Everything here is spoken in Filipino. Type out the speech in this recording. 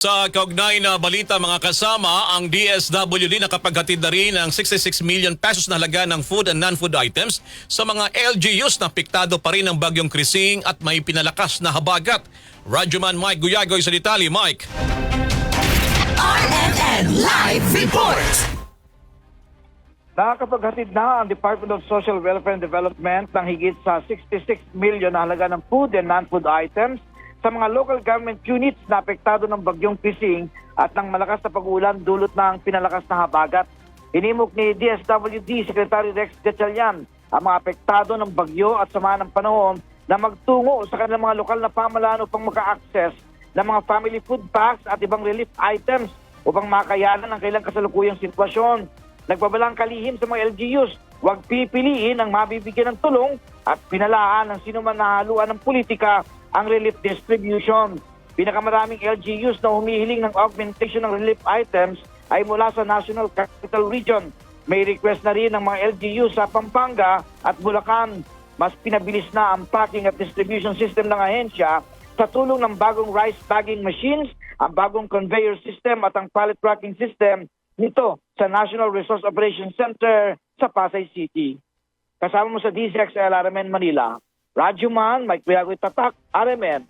Sa kaugnay na balita mga kasama, ang DSWD nakapaghatid na rin ng 66 million pesos na halaga ng food and non-food items sa mga LGUs na piktado pa rin ng bagyong Krising at may pinalakas na habagat. Radyoman Mike Guyagoy sa detalye. Mike. RMN Live Report! Nakakapaghatid na ang Department of Social Welfare and Development ng higit sa 66 million na halaga ng food and non-food items sa mga local government units na apektado ng bagyong Pising at ng malakas na pag-ulan dulot ng pinalakas na habagat. Hinimok ni DSWD Secretary Rex Gatchalian ang mga apektado ng bagyo at sama ng panahon na magtungo sa kanilang mga lokal na pamalaan upang maka-access ng mga family food packs at ibang relief items upang makayanan ang kailang kasalukuyang sitwasyon. Nagbabalang kalihim sa mga LGUs, huwag pipiliin ang mabibigyan ng tulong at pinalaan ng sino man nahaluan ng politika ang relief distribution. Pinakamaraming LGUs na humihiling ng augmentation ng relief items ay mula sa National Capital Region. May request na rin ng mga LGU sa Pampanga at Bulacan. Mas pinabilis na ang packing at distribution system ng ahensya sa tulong ng bagong rice bagging machines, ang bagong conveyor system at ang pallet tracking system nito sa National Resource Operations Center sa Pasay City. Kasama mo sa DZXL RMN Manila, Radyo Man, Mike Biagoy Tatak, RMN.